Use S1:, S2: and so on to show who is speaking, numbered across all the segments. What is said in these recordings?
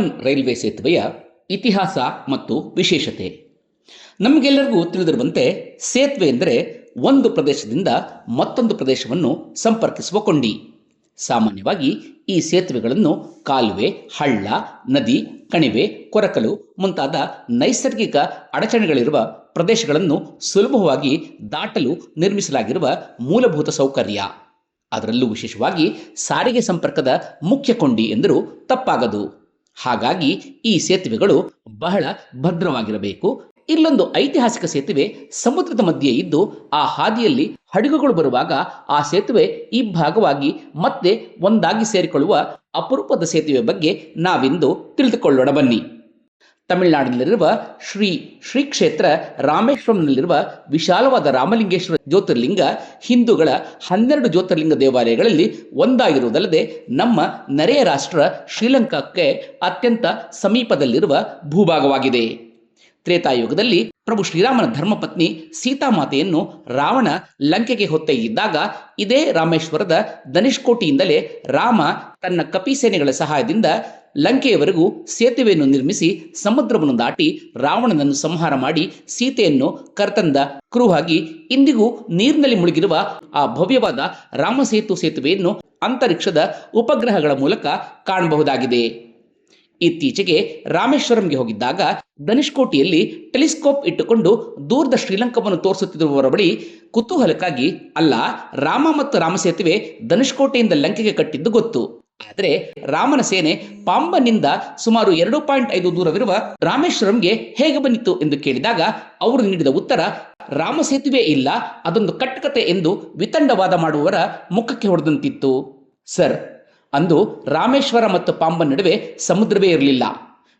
S1: Pamban railway ಸೇತುವೆಯ ಇತಿಹಾಸ ಮತ್ತು ವಿಶೇಷತೆ. ನಮಗೆಲ್ಲರಿಗೂ ತಿಳಿದಿರುವಂತೆ ಸೇತುವೆ ಎಂದರೆ ಒಂದು ಪ್ರದೇಶದಿಂದ ಮತ್ತೊಂದು ಪ್ರದೇಶವನ್ನು ಸಂಪರ್ಕಿಸುವ ಕೊಂಡಿ ಸಾಮಾನ್ಯವಾಗಿ ಈ ಸೇತುವೆಗಳನ್ನು ಕಾಲುವೆ, ಹಳ್ಳ, ನದಿ, ಕಣಿವೆ, ಕೊರಕಲು ಮುಂತಾದ ನೈಸರ್ಗಿಕ ಅಡಚಣೆಗಳಿರುವ ಪ್ರದೇಶಗಳನ್ನು ಸುಲಭವಾಗಿ ದಾಟಲು ನಿರ್ಮಿಸಲಾಗಿರುವ ಮೂಲಭೂತ ಸೌಕರ್ಯ. ಅದರಲ್ಲೂ ವಿಶೇಷವಾಗಿ ಸಾರಿಗೆ ಸಂಪರ್ಕದ ಮುಖ್ಯ ಕೊಂಡಿ ಎಂದರೂ ತಪ್ಪಾಗದು. ಹಾಗಾಗಿ ಈ ಸೇತುವೆಗಳು ಬಹಳ ಭದ್ರವಾಗಿರಬೇಕು. ಇಲ್ಲೊಂದು ಐತಿಹಾಸಿಕ ಸೇತುವೆ ಸಮುದ್ರದ ಮಧ್ಯೆ ಇದ್ದು ಆ ಹಾದಿಯಲ್ಲಿ ಹಡಗುಗಳು ಬರುವಾಗ ಆ ಸೇತುವೆ ಇಬ್ಬಾಗವಾಗಿ ಮತ್ತೆ ಒಂದಾಗಿ ಸೇರಿಕೊಳ್ಳುವ ಅಪರೂಪದ ಸೇತುವೆ ಬಗ್ಗೆ ನಾವಿಂದು ತಿಳಿದುಕೊಳ್ಳೋಣ ಬನ್ನಿ. ತಮಿಳುನಾಡಿನಲ್ಲಿರುವ ಶ್ರೀ ಶ್ರೀ ಕ್ಷೇತ್ರ ರಾಮೇಶ್ವರಂನಲ್ಲಿರುವ ವಿಶಾಲವಾದ ರಾಮಲಿಂಗೇಶ್ವರ ಜ್ಯೋತಿರ್ಲಿಂಗ ಹಿಂದೂಗಳ ಹನ್ನೆರಡು ಜ್ಯೋತಿರ್ಲಿಂಗ ದೇವಾಲಯಗಳಲ್ಲಿ ಒಂದಾಗಿರುವುದಲ್ಲದೆ ನಮ್ಮ ನೆರೆಯ ರಾಷ್ಟ್ರ ಶ್ರೀಲಂಕಾಕ್ಕೆ ಅತ್ಯಂತ ಸಮೀಪದಲ್ಲಿರುವ ಭೂಭಾಗವಾಗಿದೆ. ತ್ರೇತಾಯುಗದಲ್ಲಿ ಪ್ರಭು ಶ್ರೀರಾಮನ ಧರ್ಮಪತ್ನಿ ಸೀತಾಮಾತೆಯನ್ನು ರಾವಣ ಲಂಕೆಗೆ ಹೊತ್ತೊಯ್ದಿದ್ದಾಗ ಇದೇ ರಾಮೇಶ್ವರದ ಧನಿಷ್ಕೋಟಿಯಿಂದಲೇ ರಾಮ ತನ್ನ ಕಪಿಸೇನೆಗಳ ಸಹಾಯದಿಂದ ಲಂಕೆಯವರೆಗೂ ಸೇತುವೆಯನ್ನು ನಿರ್ಮಿಸಿ ಸಮುದ್ರವನ್ನು ದಾಟಿ ರಾವಣನನ್ನು ಸಂಹಾರ ಮಾಡಿ ಸೀತೆಯನ್ನು ಕರ್ತಂದ ಕುರುಹಾಗಿ ಇಂದಿಗೂ ನೀರಿನಲ್ಲಿ ಮುಳುಗಿರುವ ಆ ಭವ್ಯವಾದ ರಾಮಸೇತು ಸೇತುವೆಯನ್ನು ಅಂತರಿಕ್ಷದ ಉಪಗ್ರಹಗಳ ಮೂಲಕ ಕಾಣಬಹುದಾಗಿದೆ. ಇತ್ತೀಚೆಗೆ ರಾಮೇಶ್ವರಂಗೆ ಹೋಗಿದ್ದಾಗ ಧನುಷ್ಕೋಟಿಯಲ್ಲಿ ಟೆಲಿಸ್ಕೋಪ್ ಇಟ್ಟುಕೊಂಡು ದೂರದ ಶ್ರೀಲಂಕಾವನ್ನು ತೋರಿಸುತ್ತಿರುವವರ ಬಳಿ ಕುತೂಹಲಕ್ಕಾಗಿ ಅಲ್ಲ, ರಾಮ ಮತ್ತು ರಾಮಸೇತುವೆ ಧನುಷ್ಕೋಟೆಯಿಂದ ಲಂಕೆಗೆ ಕಟ್ಟಿದ್ದು ಗೊತ್ತು. ಆದರೆ ರಾಮನ ಸೇನೆ ಪಾಂಬನಿಂದ ಸುಮಾರು ಎರಡು ಪಾಯಿಂಟ್ ಐದು ದೂರವಿರುವ ರಾಮೇಶ್ವರಂಗೆ ಹೇಗೆ ಬಂದಿತ್ತು ಎಂದು ಕೇಳಿದಾಗ ಅವರು ನೀಡಿದ ಉತ್ತರ, ರಾಮ ಸೇತುವೆ ಇಲ್ಲ, ಅದೊಂದು ಕಟ್ಟಕತೆ ಎಂದು ವಿತಂಡವಾದ ಮಾಡುವವರ ಮುಖಕ್ಕೆ ಹೊಡೆದಂತಿತ್ತು. ಸರ್ ಅಂದು ರಾಮೇಶ್ವರ ಮತ್ತು ಪಾಂಬನ್ ನಡುವೆ ಸಮುದ್ರವೇ ಇರಲಿಲ್ಲ.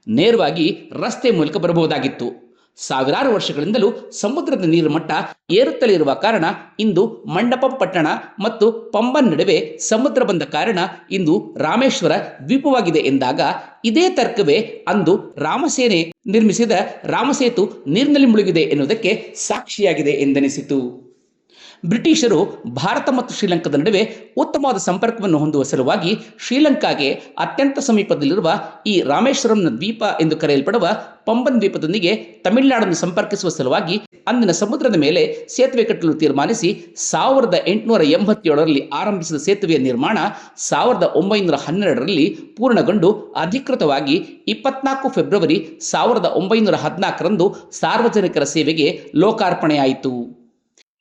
S1: ನೇರವಾಗಿ ರಸ್ತೆ ಮೂಲಕ ಬರಬಹುದಾಗಿತ್ತು. ಸಾವಿರಾರು ವರ್ಷಗಳಿಂದಲೂ ಸಮುದ್ರದ ನೀರು ಮಟ್ಟ ಏರುತ್ತಲೇ ಇರುವ ಕಾರಣ ಇಂದು ಮಂಡಪ ಪಟ್ಟಣ ಮತ್ತು ಪಂಬನ್ ನಡುವೆ ಸಮುದ್ರ ಬಂದ ಕಾರಣ ಇಂದು ರಾಮೇಶ್ವರ ದ್ವೀಪವಾಗಿದೆ ಎಂದಾಗ ಇದೇ ತರ್ಕವೇ ಅಂದು ರಾಮಸೇನೆ ನಿರ್ಮಿಸಿದ ರಾಮಸೇತು ನೀರಿನಲ್ಲಿ ಮುಳುಗಿದೆ ಎನ್ನುವುದಕ್ಕೆ ಸಾಕ್ಷಿಯಾಗಿದೆ ಎಂದೆನಿಸಿತು. ಬ್ರಿಟಿಷರು ಭಾರತ ಮತ್ತು ಶ್ರೀಲಂಕಾದ ನಡುವೆ ಉತ್ತಮವಾದ ಸಂಪರ್ಕವನ್ನು ಹೊಂದುವ ಸಲುವಾಗಿ ಶ್ರೀಲಂಕಾಗೆ ಅತ್ಯಂತ ಸಮೀಪದಲ್ಲಿರುವ ಈ ರಾಮೇಶ್ವರಂನ ದ್ವೀಪ ಎಂದು ಕರೆಯಲ್ಪಡುವ ಪಂಬನ್ ದ್ವೀಪದೊಂದಿಗೆ ತಮಿಳುನಾಡನ್ನು ಸಂಪರ್ಕಿಸುವ ಸಲುವಾಗಿ ಅಂದಿನ ಸಮುದ್ರದ ಮೇಲೆ ಸೇತುವೆ ಕಟ್ಟಲು ತೀರ್ಮಾನಿಸಿ ಸಾವಿರದ ಎಂಟುನೂರ ಎಂಬತ್ತೇಳರಲ್ಲಿ ಆರಂಭಿಸಿದ ಸೇತುವೆಯ ನಿರ್ಮಾಣ ಸಾವಿರದ ಒಂಬೈನೂರ ಹನ್ನೆರಡರಲ್ಲಿ ಪೂರ್ಣಗೊಂಡು ಅಧಿಕೃತವಾಗಿ ಇಪ್ಪತ್ನಾಲ್ಕು ಫೆಬ್ರವರಿ ಸಾವಿರದ ಒಂಬೈನೂರ ಹದಿನಾಲ್ಕರಂದು ಸಾರ್ವಜನಿಕರ ಸೇವೆಗೆ ಲೋಕಾರ್ಪಣೆಯಾಯಿತು.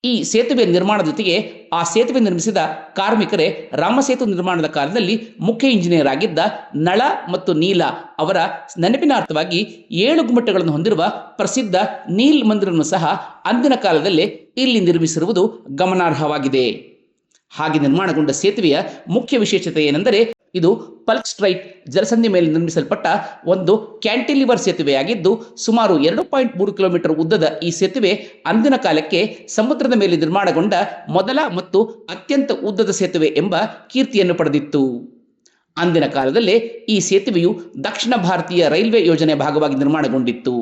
S1: ಈ ಸೇತುವೆ ನಿರ್ಮಾಣದ ಜೊತೆಗೆ ಆ ಸೇತುವೆ ನಿರ್ಮಿಸಿದ ಕಾರ್ಮಿಕರೇ ರಾಮಸೇತು ನಿರ್ಮಾಣದ ಕಾಲದಲ್ಲಿ ಮುಖ್ಯ ಇಂಜಿನಿಯರ್ ಆಗಿದ್ದ ನಳ ಮತ್ತು ನೀಲ ಅವರ ನೆನಪಿನಾರ್ಥವಾಗಿ ಏಳು ಗುಮ್ಮಟಗಳನ್ನು ಹೊಂದಿರುವ ಪ್ರಸಿದ್ಧ ನೀಲ್ ಮಂದಿರವನ್ನು ಸಹ ಅಂದಿನ ಕಾಲದಲ್ಲೇ ಇಲ್ಲಿ ನಿರ್ಮಿಸಿರುವುದು ಗಮನಾರ್ಹವಾಗಿದೆ. ಹಾಗೆ ನಿರ್ಮಾಣಗೊಂಡ ಸೇತುವೆಯ ಮುಖ್ಯ ವಿಶೇಷತೆ ಏನೆಂದರೆ ಇದು ಪಲ್ಕ್ ಸ್ಟ್ರೈಟ್ ಜಲಸಂಧಿ ಮೇಲೆ ನಿರ್ಮಿಸಲ್ಪಟ್ಟ ಒಂದು ಕ್ಯಾಂಟಿಲಿವರ್ ಸೇತುವೆಯಾಗಿದ್ದು, ಸುಮಾರು ಎರಡು ಪಾಯಿಂಟ್ ಮೂರು ಕಿಲೋಮೀಟರ್ ಉದ್ದದ ಈ ಸೇತುವೆ ಅಂದಿನ ಕಾಲಕ್ಕೆ ಸಮುದ್ರದ ಮೇಲೆ ನಿರ್ಮಾಣಗೊಂಡ ಮೊದಲ ಮತ್ತು ಅತ್ಯಂತ ಉದ್ದದ ಸೇತುವೆ ಎಂಬ ಕೀರ್ತಿಯನ್ನು ಪಡೆದಿತ್ತು. ಅಂದಿನ ಕಾಲದಲ್ಲೇ ಈ ಸೇತುವೆಯು ದಕ್ಷಿಣ ಭಾರತೀಯ ರೈಲ್ವೆ ಯೋಜನೆ ಭಾಗವಾಗಿ ನಿರ್ಮಾಣಗೊಂಡಿತ್ತು.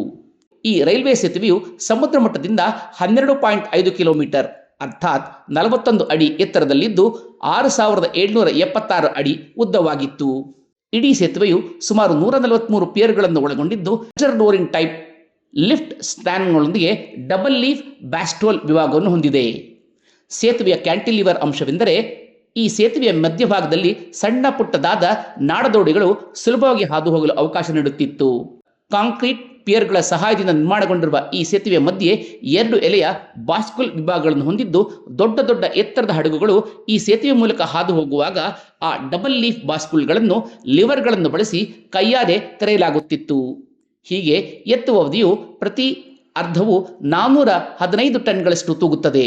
S1: ಈ ರೈಲ್ವೆ ಸೇತುವೆಯು ಸಮುದ್ರ ಮಟ್ಟದಿಂದ ಹನ್ನೆರಡು ಪಾಯಿಂಟ್ ಐದು ಕಿಲೋಮೀಟರ್ ಅರ್ಥಾತ್ ನಲವತ್ತೊಂದು ಅಡಿ ಎತ್ತರದಲ್ಲಿದ್ದು ಆರು ಸಾವಿರದ ಏಳ್ನೂರ ಎಪ್ಪತ್ತಾರು ಅಡಿ ಉದ್ದವಾಗಿತ್ತು. ಇಡೀ ಸೇತುವೆಯು ಸುಮಾರು ನೂರ ನಲವತ್ಮೂರು ಪಿಯರ್ಗಳನ್ನು ಒಳಗೊಂಡಿದ್ದು ಡೋರಿಂಗ್ ಟೈಪ್ ಲಿಫ್ಟ್ ಸ್ಟ್ಯಾನ್ಗಳೊಂದಿಗೆ ಡಬಲ್ ಲೀಫ್ ಬ್ಯಾಸ್ಟೋಲ್ ವಿಭಾಗವನ್ನು ಹೊಂದಿದೆ. ಸೇತುವೆಯ ಕ್ಯಾಂಟಿಲಿವರ್ ಅಂಶವೆಂದರೆ ಈ ಸೇತುವೆಯ ಮಧ್ಯಭಾಗದಲ್ಲಿ ಸಣ್ಣ ಪುಟ್ಟದಾದ ನಾಡದೋಡಿಗಳು ಸುಲಭವಾಗಿ ಹಾದು ಹೋಗಲು ಅವಕಾಶ ನೀಡುತ್ತಿತ್ತು. ಕಾಂಕ್ರೀಟ್ ಪಿಯರ್ಗಳ ಸಹಾಯದಿಂದ ನಿರ್ಮಾಣಗೊಂಡಿರುವ ಈ ಸೇತುವೆ ಮಧ್ಯೆ ಎರಡು ಎಲೆಯ ಬಾಸ್ಕುಲ್ ವಿಭಾಗಗಳನ್ನು ಹೊಂದಿದ್ದು ದೊಡ್ಡ ದೊಡ್ಡ ಎತ್ತರದ ಹಡಗುಗಳು ಈ ಸೇತುವೆ ಮೂಲಕ ಹಾದು ಹೋಗುವಾಗ ಆ ಡಬಲ್ ಲೀಫ್ ಬಾಸ್ಕುಲ್ಗಳನ್ನು ಲಿವರ್ಗಳನ್ನು ಬಳಸಿ ಕೈಯಾರೆ ತೆರೆಯಲಾಗುತ್ತಿತ್ತು. ಹೀಗೆ ಎತ್ತುವ ಅವಧಿಯು ಪ್ರತಿ ಅರ್ಧವು ನಾನ್ನೂರ ಹದಿನೈದು ಟನ್ಗಳಷ್ಟು ತೂಗುತ್ತದೆ.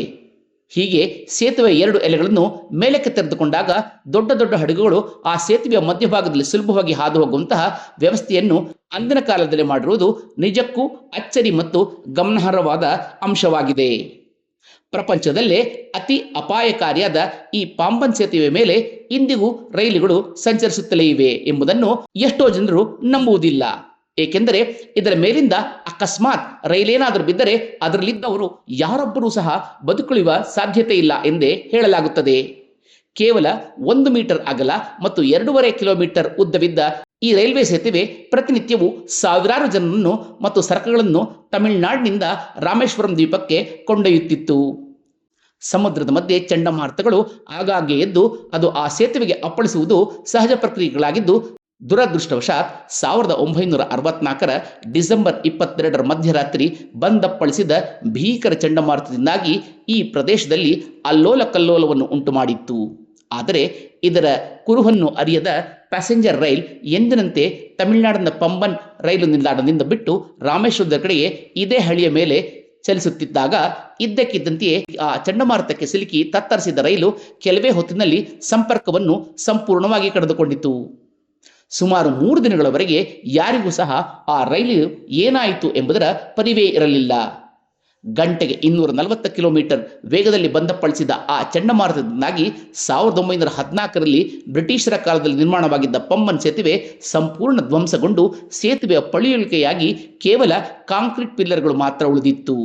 S1: ಹೀಗೆ ಸೇತುವೆ ಎರಡು ಎಲೆಗಳನ್ನು ಮೇಲಕ್ಕೆ ತೆರೆದುಕೊಂಡಾಗ ದೊಡ್ಡ ದೊಡ್ಡ ಹಡಗುಗಳು ಆ ಸೇತುವೆಯ ಮಧ್ಯಭಾಗದಲ್ಲಿ ಸುಲಭವಾಗಿ ಹಾದು ಹೋಗುವಂತಹ ವ್ಯವಸ್ಥೆಯನ್ನು ಅಂದಿನ ಕಾಲದಲ್ಲಿ ಮಾಡಿರುವುದು ನಿಜಕ್ಕೂ ಅಚ್ಚರಿ ಮತ್ತು ಗಮನಾರ್ಹವಾದ ಅಂಶವಾಗಿದೆ. ಪ್ರಪಂಚದಲ್ಲೇ ಅತಿ ಅಪಾಯಕಾರಿಯಾದ ಈ ಪಾಂಬನ್ ಸೇತುವೆ ಮೇಲೆ ಇಂದಿಗೂ ರೈಲುಗಳು ಸಂಚರಿಸುತ್ತಲೇ ಇವೆ ಎಂಬುದನ್ನು ಎಷ್ಟೋ ಜನರು ನಂಬುವುದಿಲ್ಲ. ಏಕೆಂದರೆ ಇದರ ಮೇಲಿಂದ ಅಕಸ್ಮಾತ್ ರೈಲೇನಾದರೂ ಬಿದ್ದರೆ ಅದರಲ್ಲಿದ್ದವರು ಯಾರೊಬ್ಬರೂ ಸಹ ಬದುಕುಳಿಯುವ ಸಾಧ್ಯತೆ ಇಲ್ಲ ಎಂದೇ ಹೇಳಲಾಗುತ್ತದೆ. ಕೇವಲ ಒಂದು ಮೀಟರ್ ಅಗಲ ಮತ್ತು ಎರಡೂವರೆ ಕಿಲೋಮೀಟರ್ ಉದ್ದವಿದ್ದ ಈ ರೈಲ್ವೆ ಸೇತುವೆ ಪ್ರತಿನಿತ್ಯವೂ ಸಾವಿರಾರು ಜನರನ್ನು ಮತ್ತು ಸರಕುಗಳನ್ನು ತಮಿಳುನಾಡಿನಿಂದ ರಾಮೇಶ್ವರಂ ದ್ವೀಪಕ್ಕೆ ಕೊಂಡೊಯ್ಯುತ್ತಿತ್ತು. ಸಮುದ್ರದ ಮಧ್ಯೆ ಚಂಡಮಾರುತಗಳು ಆಗಾಗ್ಗೆ ಎದ್ದು ಅದು ಆ ಸೇತುವೆಗೆ ಅಪ್ಪಳಿಸುವುದು ಸಹಜ ಪ್ರಕ್ರಿಯೆಗಳಾಗಿದ್ದು ದುರದೃಷ್ಟವಶಾತ್ ಸಾವಿರದ ಒಂಬೈನೂರ ಅರವತ್ನಾಲ್ಕರ ಡಿಸೆಂಬರ್ ಇಪ್ಪತ್ತೆರಡರ ಮಧ್ಯರಾತ್ರಿ ಬಂದಪ್ಪಳಿಸಿದ ಭೀಕರ ಚಂಡಮಾರುತದಿಂದಾಗಿ ಈ ಪ್ರದೇಶದಲ್ಲಿ ಅಲ್ಲೋಲ ಕಲ್ಲೋಲವನ್ನು ಉಂಟು ಆದರೆ ಇದರ ಕುರುಹನ್ನು ಅರಿಯದ ಪ್ಯಾಸೆಂಜರ್ ರೈಲ್ ಎಂದಿನಂತೆ ತಮಿಳುನಾಡಿನ ಪಂಬನ್ ರೈಲು ನಿಲ್ದಾಣದಿಂದ ಬಿಟ್ಟು ರಾಮೇಶ್ವರದ ಕಡೆಗೆ ಇದೇ ಹಳಿಯ ಮೇಲೆ ಚಲಿಸುತ್ತಿದ್ದಾಗ ಇದ್ದಕ್ಕಿದ್ದಂತೆಯೇ ಆ ಚಂಡಮಾರುತಕ್ಕೆ ಸಿಲುಕಿ ತತ್ತರಿಸಿದ ರೈಲು ಕೆಲವೇ ಹೊತ್ತಿನಲ್ಲಿ ಸಂಪರ್ಕವನ್ನು ಸಂಪೂರ್ಣವಾಗಿ ಕಳೆದುಕೊಂಡಿತು. ಸುಮಾರು ಮೂರು ದಿನಗಳವರೆಗೆ ಯಾರಿಗೂ ಸಹ ಆ ರೈಲು ಏನಾಯಿತು ಎಂಬುದರ ಪರಿವೇ ಇರಲಿಲ್ಲ. ಗಂಟೆಗೆ ಇನ್ನೂರ ನಲವತ್ತು ಕಿಲೋಮೀಟರ್ ವೇಗದಲ್ಲಿ ಬಂದಪ್ಪಳಿಸಿದ ಆ ಚಂಡಮಾರುತದಿಂದಾಗಿ ಸಾವಿರದ ಒಂಬೈನೂರ ಹದಿನಾಲ್ಕರಲ್ಲಿ ಬ್ರಿಟಿಷರ ಕಾಲದಲ್ಲಿ ನಿರ್ಮಾಣವಾಗಿದ್ದ ಪಂಬನ್ ಸೇತುವೆ ಸಂಪೂರ್ಣ ಧ್ವಂಸಗೊಂಡು ಸೇತುವೆಯ ಪಳಿಯುಳಿಕೆಯಾಗಿ ಕೇವಲ ಕಾಂಕ್ರೀಟ್ ಪಿಲ್ಲರ್ಗಳು ಮಾತ್ರ ಉಳಿದಿತ್ತು.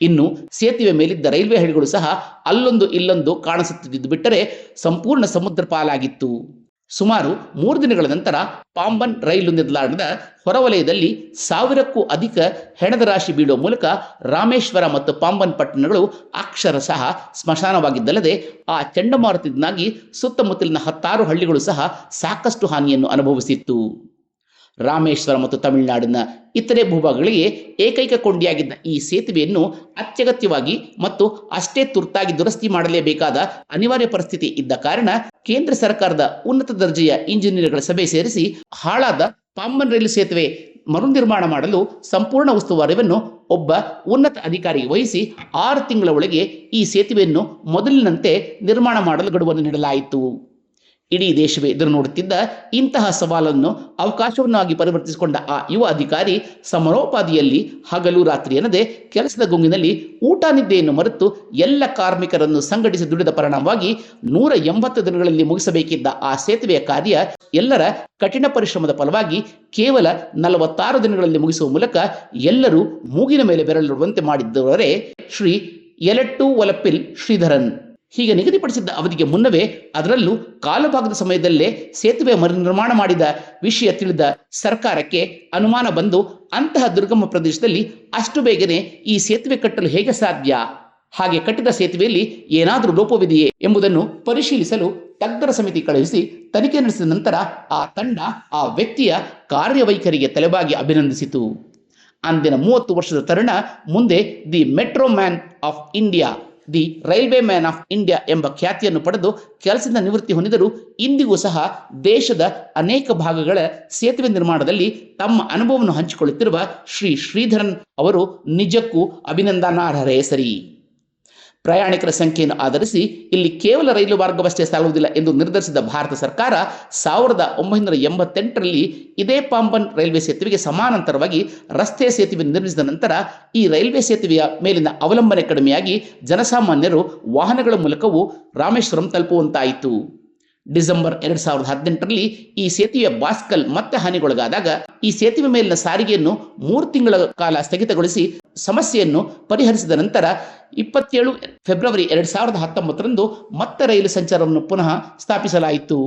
S1: ಇನ್ನು ಸೇತುವೆ ಮೇಲಿದ್ದ ರೈಲ್ವೆ ಹಳಿಗಳು ಸಹ ಅಲ್ಲೊಂದು ಇಲ್ಲೊಂದು ಕಾಣಿಸುತ್ತಿದ್ದು ಬಿಟ್ಟರೆ ಸಂಪೂರ್ಣ ಸಮುದ್ರ ಪಾಲಾಗಿತ್ತು. ಸುಮಾರು ಮೂರು ದಿನಗಳ ನಂತರ ಪಾಂಬನ್ ರೈಲು ನಿಲ್ದಾಣದ ಹೊರವಲಯದಲ್ಲಿ ಸಾವಿರಕ್ಕೂ ಅಧಿಕ ಹೆಣದ ರಾಶಿ ಬೀಳುವ ಮೂಲಕ ರಾಮೇಶ್ವರ ಮತ್ತು ಪಾಂಬನ್ ಪಟ್ಟಣಗಳು ಅಕ್ಷರಶಃ ಸ್ಮಶಾನವಾಗಿದ್ದಲ್ಲದೆ ಆ ಚಂಡಮಾರುತದಿಂದಾಗಿ ಸುತ್ತಮುತ್ತಲಿನ ಹತ್ತಾರು ಹಳ್ಳಿಗಳು ಸಹ ಸಾಕಷ್ಟು ಹಾನಿಯನ್ನು ಅನುಭವಿಸಿತ್ತು. ರಾಮೇಶ್ವರ ಮತ್ತು ತಮಿಳುನಾಡಿನ ಇತರೆ ಭೂಭಾಗಗಳಿಗೆ ಏಕೈಕ ಕೊಂಡಿಯಾಗಿದ್ದ ಈ ಸೇತುವೆಯನ್ನು ಅತ್ಯಗತ್ಯವಾಗಿ ಮತ್ತು ಅಷ್ಟೇ ತುರ್ತಾಗಿ ದುರಸ್ತಿ ಮಾಡಲೇಬೇಕಾದ ಅನಿವಾರ್ಯ ಪರಿಸ್ಥಿತಿ ಇದ್ದ ಕಾರಣ ಕೇಂದ್ರ ಸರ್ಕಾರದ ಉನ್ನತ ದರ್ಜೆಯ ಇಂಜಿನಿಯರ್ಗಳ ಸಭೆ ಸೇರಿಸಿ ಹಾಳಾದ ಪಾಂಬನ್ ರೈಲು ಸೇತುವೆ ಮರು ನಿರ್ಮಾಣ ಮಾಡಲು ಸಂಪೂರ್ಣ ಉಸ್ತುವಾರಿಯನ್ನು ಒಬ್ಬ ಉನ್ನತ ಅಧಿಕಾರಿಗೆ ವಹಿಸಿ ಆರು ತಿಂಗಳ ಒಳಗೆ ಈ ಸೇತುವೆಯನ್ನು ಮೊದಲಿನಂತೆ ನಿರ್ಮಾಣ ಮಾಡಲು ಗಡುವನ್ನು ನೀಡಲಾಯಿತು. ಇಡೀ ದೇಶವೇ ಎದುರು ನೋಡುತ್ತಿದ್ದ ಇಂತಹ ಸವಾಲನ್ನು ಅವಕಾಶವನ್ನಾಗಿ ಪರಿವರ್ತಿಸಿಕೊಂಡ ಆ ಯುವ ಅಧಿಕಾರಿ ಸಮರೋಪಾದಿಯಲ್ಲಿ ಹಗಲು ರಾತ್ರಿ ಎನ್ನದೆ ಕೆಲಸದ ಗುಂಗಿನಲ್ಲಿ ಊಟ ನಿದ್ದೆಯನ್ನು ಮರೆತು ಎಲ್ಲ ಕಾರ್ಮಿಕರನ್ನು ಸಂಘಟಿಸಿ ದುಡಿದ ಪರಿಣಾಮವಾಗಿ ನೂರ ಎಂಬತ್ತು ದಿನಗಳಲ್ಲಿ ಮುಗಿಸಬೇಕಿದ್ದ ಆ ಸೇತುವೆಯ ಕಾರ್ಯ ಎಲ್ಲರ ಕಠಿಣ ಪರಿಶ್ರಮದ ಫಲವಾಗಿ ಕೇವಲ ನಲವತ್ತಾರು ದಿನಗಳಲ್ಲಿ ಮುಗಿಸುವ ಮೂಲಕ ಎಲ್ಲರೂ ಮೂಗಿನ ಮೇಲೆ ಬೆರಳಿರುವಂತೆ ಮಾಡಿದ್ದವರೇ ಶ್ರೀ ಎಲೆಟ್ಟು ಒಲಪಿಲ್ ಶ್ರೀಧರನ್. ಹೀಗೆ ನಿಗದಿಪಡಿಸಿದ್ದ ಅವಧಿಗೆ ಮುನ್ನವೇ ಅದರಲ್ಲೂ ಕಾಲಭಾಗದ ಸಮಯದಲ್ಲೇ ಸೇತುವೆ ಮರುನಿರ್ಮಾಣ ಮಾಡಿದ ವಿಷಯ ತಿಳಿದ ಸರ್ಕಾರಕ್ಕೆ ಅನುಮಾನ ಬಂದು ಅಂತಹ ದುರ್ಗಮ ಪ್ರದೇಶದಲ್ಲಿ ಅಷ್ಟು ಬೇಗನೆ ಈ ಸೇತುವೆ ಕಟ್ಟಲು ಹೇಗೆ ಸಾಧ್ಯ? ಹಾಗೆ ಕಟ್ಟಿದ ಸೇತುವೆಯಲ್ಲಿ ಏನಾದರೂ ಲೋಪವಿದೆಯೇ ಎಂಬುದನ್ನು ಪರಿಶೀಲಿಸಲು ತಜ್ಞರ ಸಮಿತಿ ಕಳುಹಿಸಿ ತನಿಖೆ ನಡೆಸಿದ ನಂತರ ಆ ತಂಡ ಆ ವ್ಯಕ್ತಿಯ ಕಾರ್ಯವೈಖರಿಗೆ ತಲೆಬಾಗಿ ಅಭಿನಂದಿಸಿತು. ಅಂದಿನ ಮೂವತ್ತು ವರ್ಷದ ತರುಣ ಮುಂದೆ the metro man of India the railway man of India ಎಂಬ ಖ್ಯಾತಿಯನ್ನು ಪಡೆದು ಕೆಲಸದಿಂದ ನಿವೃತ್ತಿ ಹೊಂದಿದರು ಇಂದಿಗೂ ಸಹ ದೇಶದ ಅನೇಕ ಭಾಗಗಳ ಸೇತುವೆ ನಿರ್ಮಾಣದಲ್ಲಿ ತಮ್ಮ ಅನುಭವವನ್ನು ಹಂಚಿಕೊಳ್ಳುತ್ತಿರುವ ಶ್ರೀ ಶ್ರೀಧರನ್ ಅವರು ನಿಜಕ್ಕೂ ಅಭಿನಂದನಾರ್ಹರೇ ಸರಿ. ಪ್ರಯಾಣಿಕರ ಸಂಖ್ಯೆಯನ್ನು ಆಧರಿಸಿ ಇಲ್ಲಿ ಕೇವಲ ರೈಲು ಮಾರ್ಗವಷ್ಟೇ ಸಾಲುವುದಿಲ್ಲ ಎಂದು ನಿರ್ಧರಿಸಿದ ಭಾರತ ಸರ್ಕಾರ ಸಾವಿರದ ಒಂಬೈನೂರ ಎಂಬತ್ತೆಂಟರಲ್ಲಿ ಇದೇ ಪಾಂಬನ್ ರೈಲ್ವೆ ಸೇತುವೆಗೆ ಸಮಾನಾಂತರವಾಗಿ ರಸ್ತೆ ಸೇತುವೆ ನಿರ್ಮಿಸಿದ ನಂತರ ಈ ರೈಲ್ವೆ ಸೇತುವೆಯ ಮೇಲಿನ ಅವಲಂಬನೆ ಕಡಿಮೆಯಾಗಿ ಜನಸಾಮಾನ್ಯರು ವಾಹನಗಳ ಮೂಲಕವೂ ರಾಮೇಶ್ವರಂ ತಲುಪುವಂತಾಯಿತು. ಡಿಸೆಂಬರ್ ಎರಡ್ ಸಾವಿರದ ಹದಿನೆಂಟರಲ್ಲಿ ಈ ಸೇತುವೆಯ ಬಾಸ್ಕಲ್ ಮತ್ತೆ ಹಾನಿಗೊಳಗಾದಾಗ ಈ ಸೇತುವೆ ಮೇಲಿನ ಸಾರಿಗೆಯನ್ನು ಮೂರು ತಿಂಗಳ ಕಾಲ ಸ್ಥಗಿತಗೊಳಿಸಿ ಸಮಸ್ಯೆಯನ್ನು ಪರಿಹರಿಸಿದ ನಂತರ ಇಪ್ಪತ್ತೇಳು ಫೆಬ್ರವರಿ ಎರಡ್ ಸಾವಿರದ ಹತ್ತೊಂಬತ್ತರಂದು ಮತ್ತೆ ರೈಲು ಸಂಚಾರವನ್ನು ಪುನಃ ಸ್ಥಾಪಿಸಲಾಯಿತು.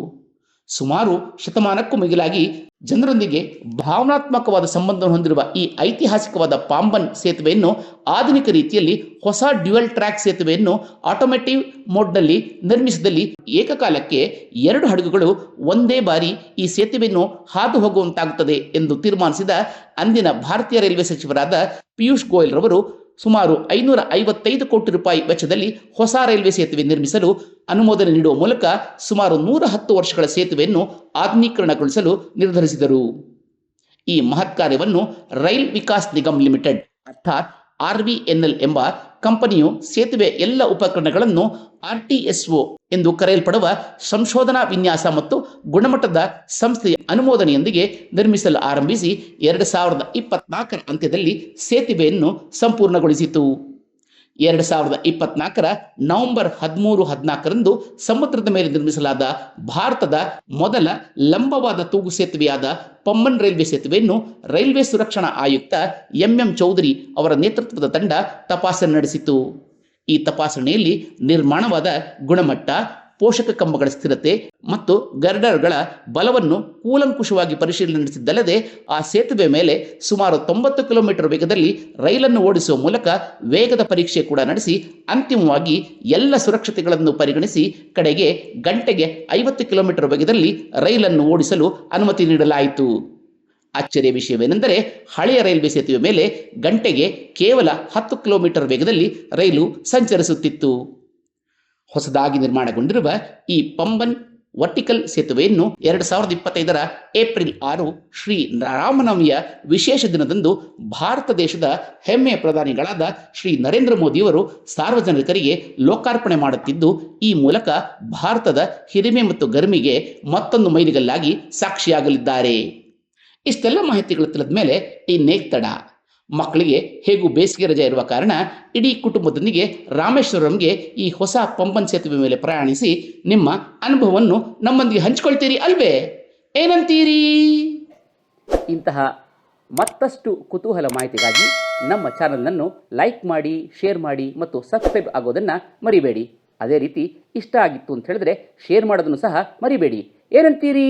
S1: ಸುಮಾರು ಶತಮಾನಕ್ಕೂ ಮಿಗಿಲಾಗಿ ಜನರೊಂದಿಗೆ ಭಾವನಾತ್ಮಕವಾದ ಸಂಬಂಧವನ್ನು ಹೊಂದಿರುವ ಈ ಐತಿಹಾಸಿಕವಾದ ಪಾಂಬನ್ ಸೇತುವೆಯನ್ನು ಆಧುನಿಕ ರೀತಿಯಲ್ಲಿ ಹೊಸ ಡ್ಯುಯಲ್ ಟ್ರ್ಯಾಕ್ ಸೇತುವೆಯನ್ನು ಆಟೋಮೆಟಿವ್ ಮೋಡ್ನಲ್ಲಿ ನಿರ್ಮಿಸಿದಲ್ಲಿ ಏಕಕಾಲಕ್ಕೆ ಎರಡು ಹಡಗುಗಳು ಒಂದೇ ಬಾರಿ ಈ ಸೇತುವೆಯನ್ನು ಹಾದು ಹೋಗುವಂತಾಗುತ್ತದೆ ಎಂದು ತೀರ್ಮಾನಿಸಿದ ಅಂದಿನ ಭಾರತೀಯ ರೈಲ್ವೆ ಸಚಿವರಾದ ಪಿಯೂಷ್ ಗೋಯಲ್ ರವರು ಸುಮಾರು ಐನೂರ ಐವತ್ತೈದು ಕೋಟಿ ರೂಪಾಯಿ ವೆಚ್ಚದಲ್ಲಿ ಹೊಸ ರೈಲ್ವೆ ಸೇತುವೆ ನಿರ್ಮಿಸಲು ಅನುಮೋದನೆ ನೀಡುವ ಮೂಲಕ ಸುಮಾರು ನೂರ ಹತ್ತು ವರ್ಷಗಳ ಸೇತುವೆಯನ್ನು ಆಧುನೀಕರಣಗೊಳಿಸಲು ನಿರ್ಧರಿಸಿದರು. ಈ ಮಹತ್ ಕಾರ್ಯವನ್ನು ರೈಲ್ ವಿಕಾಸ್ ನಿಗಮ್ ಲಿಮಿಟೆಡ್, ಅರ್ಥಾತ್ ಆರ್ವಿಎನ್ಎಲ್ ಎಂಬ ಕಂಪನಿಯು ಸೇತುವೆ ಎಲ್ಲ ಉಪಕರಣಗಳನ್ನು ಆರ್ ಟಿ ಎಸ್ ಒ ಎಂದು ಕರೆಯಲ್ಪಡುವ ಸಂಶೋಧನಾ ವಿನ್ಯಾಸ ಮತ್ತು ಗುಣಮಟ್ಟದ ಸಂಸ್ಥೆಯ ಅನುಮೋದನೆಯೊಂದಿಗೆ ನಿರ್ಮಿಸಲು ಆರಂಭಿಸಿ ಎರಡು ಸಾವಿರದ ಇಪ್ಪತ್ನಾಲ್ಕರ ಅಂತ್ಯದಲ್ಲಿ ಸೇತುವೆಯನ್ನು ಸಂಪೂರ್ಣಗೊಳಿಸಿತು. ಎರಡು ಸಾವಿರದ ಇಪ್ಪತ್ನಾಲ್ಕರ ನವೆಂಬರ್ ಹದಿಮೂರು ಹದಿನಾಲ್ಕರಂದು ಸಮುದ್ರದ ಮೇಲೆ ನಿರ್ಮಿಸಲಾದ ಭಾರತದ ಮೊದಲ ಲಂಬವಾದ ತೂಗು ಸೇತುವೆಯಾದ ಪಂಬನ್ ರೈಲ್ವೆ ಸೇತುವೆಯನ್ನು ರೈಲ್ವೆ ಸುರಕ್ಷಣಾ ಆಯುಕ್ತ ಎಂಎಂ ಚೌಧರಿ ಅವರ ನೇತೃತ್ವದ ತಂಡ ತಪಾಸಣೆ ನಡೆಸಿತು ಈ ತಪಾಸಣೆಯಲ್ಲಿ ನಿರ್ಮಾಣವಾದ ಗುಣಮಟ್ಟ ಪೋಷಕ ಕಂಬಗಳ ಸ್ಥಿರತೆ ಮತ್ತು ಗರ್ಡರ್ಗಳ ಬಲವನ್ನು ಕೂಲಂಕುಷವಾಗಿ ಪರಿಶೀಲನೆ ನಡೆಸಿದ್ದಲ್ಲದೆ ಆ ಸೇತುವೆ ಮೇಲೆ ಸುಮಾರು ತೊಂಬತ್ತು ಕಿಲೋಮೀಟರ್ ವೇಗದಲ್ಲಿ ರೈಲನ್ನು ಓಡಿಸುವ ಮೂಲಕ ವೇಗದ ಪರೀಕ್ಷೆ ಕೂಡ ನಡೆಸಿ, ಅಂತಿಮವಾಗಿ ಎಲ್ಲ ಸುರಕ್ಷತೆಗಳನ್ನು ಪರಿಗಣಿಸಿ ಕಡೆಗೆ ಗಂಟೆಗೆ ಐವತ್ತು ಕಿಲೋಮೀಟರ್ ವೇಗದಲ್ಲಿ ರೈಲನ್ನು ಓಡಿಸಲು ಅನುಮತಿ ನೀಡಲಾಯಿತು. ಅಚ್ಚರಿಯ ವಿಷಯವೇನೆಂದರೆ, ಹಳೆಯ ರೈಲ್ವೆ ಸೇತುವೆ ಮೇಲೆ ಗಂಟೆಗೆ ಕೇವಲ ಹತ್ತು ಕಿಲೋಮೀಟರ್ ವೇಗದಲ್ಲಿ ರೈಲು ಸಂಚರಿಸುತ್ತಿತ್ತು. ಹೊಸದಾಗಿ ನಿರ್ಮಾಣಗೊಂಡಿರುವ ಈ ಪಂಬನ್ ವರ್ಟಿಕಲ್ ಸೇತುವೆಯನ್ನು ಎರಡು ಸಾವಿರದ ಇಪ್ಪತ್ತೈದರ ಏಪ್ರಿಲ್ ಆರು ಶ್ರೀ ರಾಮನವಮಿಯ ವಿಶೇಷ ದಿನದಂದು ಭಾರತ ದೇಶದ ಹೆಮ್ಮೆಯ ಪ್ರಧಾನಿಗಳಾದ ಶ್ರೀ ನರೇಂದ್ರ ಮೋದಿಯವರು ಸಾರ್ವಜನಿಕರಿಗೆ ಲೋಕಾರ್ಪಣೆ ಮಾಡುತ್ತಿದ್ದು, ಈ ಮೂಲಕ ಭಾರತದ ಹಿರಿಮೆ ಮತ್ತು ಗರ್ಮಿಗೆ ಮತ್ತೊಂದು ಮೈಲಿಗಲ್ಲಾಗಿ ಸಾಕ್ಷಿಯಾಗಲಿದ್ದಾರೆ. ಇಷ್ಟೆಲ್ಲ ಮಾಹಿತಿಗಳು ತಿಳಿದ ಮೇಲೆ ಈ ತಡ. ಮಕ್ಕಳಿಗೆ ಹೇಗೂ ಬೇಸಿಗೆ ರಜೆ ಇರುವ ಕಾರಣ ಇಡೀ ಕುಟುಂಬದೊಂದಿಗೆ ರಾಮೇಶ್ವರಂಗೆ ಈ ಹೊಸ ಪಂಪನ್ ಸೇತುವೆ ಮೇಲೆ ಪ್ರಯಾಣಿಸಿ ನಿಮ್ಮ ಅನುಭವವನ್ನು ನಮ್ಮೊಂದಿಗೆ ಹಂಚಿಕೊಳ್ತೀರಿ ಅಲ್ವೇ? ಏನಂತೀರಿ? ಇಂತಹ ಮತ್ತಷ್ಟು ಕುತೂಹಲ ಮಾಹಿತಿಗಾಗಿ ನಮ್ಮ ಚಾನಲನ್ನು ಲೈಕ್ ಮಾಡಿ, ಶೇರ್ ಮಾಡಿ ಮತ್ತು ಸಬ್ಸ್ಕ್ರೈಬ್ ಆಗೋದನ್ನು ಮರಿಬೇಡಿ. ಅದೇ ರೀತಿ ಇಷ್ಟ ಆಗಿತ್ತು ಅಂತ ಹೇಳಿದ್ರೆ ಶೇರ್ ಮಾಡೋದನ್ನು ಸಹ ಮರಿಬೇಡಿ. ಏನಂತೀರಿ?